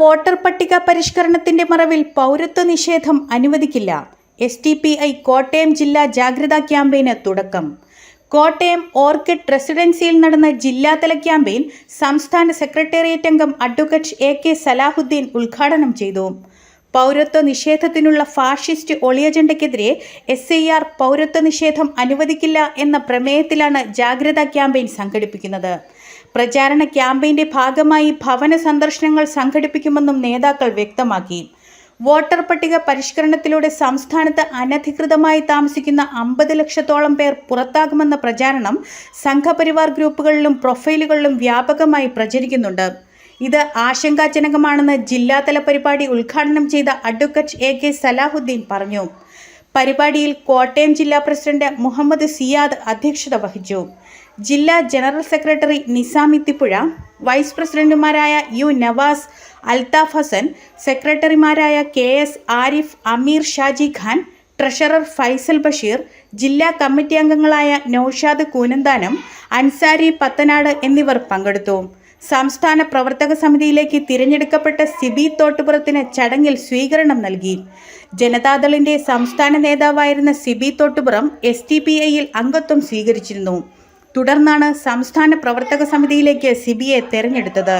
Voter പട്ടിക പരിഷ്കരണത്തിന്റെ മറവിൽ പൗരത്വ നിഷേധം അനുവദിക്കില്ല. S D P I Kottayam ജില്ലാ ജാഗ്രതാ ക്യാമ്പയിന് തുടക്കം. കോട്ടയം ഓർക്കിഡ് റെസിഡൻസിയിൽ നടന്ന ജില്ലാതല ക്യാമ്പയിൻ സംസ്ഥാന സെക്രട്ടേറിയറ്റ് അംഗം അഡ്വക്കേറ്റ് എ കെ സലാഹുദ്ദീൻ ഉദ്ഘാടനം ചെയ്തു. പൗരത്വ നിഷേധത്തിനുള്ള ഫാഷിസ്റ്റ് ഒളിയജണ്ടയ്ക്കെതിരെ എസ് ഐ ആർ പൗരത്വ നിഷേധം അനുവദിക്കില്ല എന്ന പ്രമേയത്തിലാണ് ജാഗ്രതാ ക്യാമ്പയിൻ സംഘടിപ്പിക്കുന്നത്. പ്രചാരണ ക്യാമ്പയിന്റെ ഭാഗമായി ഭവന സന്ദർശനങ്ങൾ സംഘടിപ്പിക്കുമെന്നും നേതാക്കൾ വ്യക്തമാക്കി. വോട്ടർ പട്ടിക പരിഷ്കരണത്തിലൂടെ സംസ്ഥാനത്ത് അനധികൃതമായി താമസിക്കുന്ന അമ്പത് ലക്ഷത്തോളം പേർ പുറത്താകുമെന്ന പ്രചാരണം സംഘപരിവാർ ഗ്രൂപ്പുകളിലും പ്രൊഫൈലുകളിലും വ്യാപകമായി പ്രചരിക്കുന്നുണ്ട്. ഇത് ആശങ്കാജനകമാണെന്ന് ജില്ലാതല പരിപാടി ഉദ്ഘാടനം ചെയ്ത അഡ്വക്കറ്റ് എ കെ സലാഹുദ്ദീൻ പറഞ്ഞു. പരിപാടിയിൽ കോട്ടയം ജില്ലാ പ്രസിഡന്റ് മുഹമ്മദ് സിയാദ് അധ്യക്ഷത വഹിച്ചു. ജില്ലാ general secretary Nizami Thippuzha vice പ്രസിഡന്റുമാരായ യു നവാസ് അൽതാഫ് ഹസൻ സെക്രട്ടറിമാരായ K S Arif Ameer Shaji Khan treasurer Faisal Basheer ജില്ലാ കമ്മിറ്റി അംഗങ്ങളായ നൌഷാദ് കൂനന്താനം അൻസാരി പത്തനാട് എന്നിവർ പങ്കെടുത്തു. സംസ്ഥാന പ്രവർത്തക സമിതിയിലേക്ക് തിരഞ്ഞെടുക്കപ്പെട്ട സിബി തോട്ടുപുറത്തിന് ചടങ്ങിൽ സ്വീകരണം നൽകി. ജനതാദളിന്റെ സംസ്ഥാന നേതാവായിരുന്ന Sibi Thottupuram S D P ഐയിൽ അംഗത്വം സ്വീകരിച്ചിരുന്നു. തുടർന്നാണ് സംസ്ഥാന പ്രവർത്തക സമിതിയിലേക്ക് സിബിയെ തെരഞ്ഞെടുത്തത്.